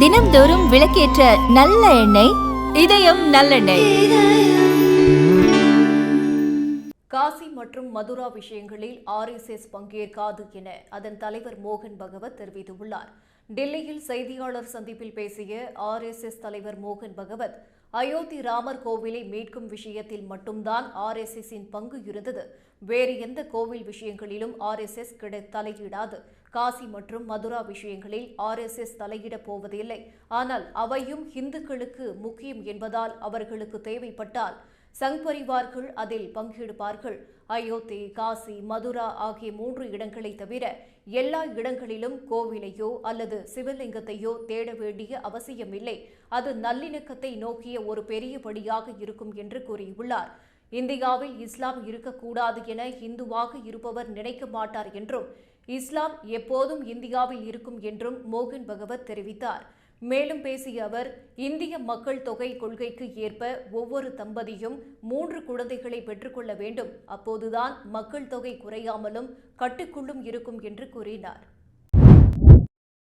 தினம்தோறும் விளக்கேற்ற நல்ல எண்ணெய் இதயம் நல்லெண்ணெய். காசி மற்றும் மதுரா விஷயங்களில் ஆர்எஸ்எஸ் பங்கேற்காது என அதன் தலைவர் மோகன் பகவத் தெரிவித்துள்ளார். டெல்லியில் செய்தியாளர் சந்திப்பில் பேசிய ஆர்எஸ்எஸ் தலைவர் மோகன் பகவத் அயோத்தி ராமர் கோவிலை மீட்கும் விஷயத்தில் மட்டும்தான் ஆர்எஸ்எஸ்ஸின் பங்கு இருந்தது. வேறு எந்த கோவில் விஷயங்களிலும் ஆர்எஸ்எஸ் கிட தலையிடாது. காசி மற்றும் மதுரா விஷயங்களில் ஆர்எஸ்எஸ் தலையிடப் போவதில்லை. ஆனால் அவையும் இந்துக்களுக்கு முக்கியம் என்பதால் அவர்களுக்கு தேவைப்பட்டால் சங் பரிவார்கள் அதில் பங்கெடுப்பார்கள். அயோத்தி காசி மதுரா ஆகிய மூன்று இடங்களை தவிர எல்லா இடங்களிலும் கோவிலையோ அல்லது சிவலிங்கத்தையோ தேட வேண்டிய அவசியமில்லை. அது நல்லிணக்கத்தை நோக்கிய ஒரு பெரிய படியாக இருக்கும் என்று கூறியுள்ளார். இந்தியாவில் இஸ்லாம் இருக்கக்கூடாது என இந்துவாக இருப்பவர் நினைக்க மாட்டார் என்றும் இஸ்லாம் எப்போதும் இந்தியாவில் இருக்கும் என்றும் மோகன் பகவத் தெரிவித்தார். மேலும் பேசிய அவர் இந்திய மக்கள் தொகை கொள்கைக்கு ஏற்ப ஒவ்வொரு தம்பதியும் மூன்று குழந்தைகளை பெற்றுக்கொள்ள வேண்டும். அப்போதுதான் மக்கள் தொகை குறையாமலும் கட்டுக்குள்ளும் இருக்கும் என்று கூறினார்.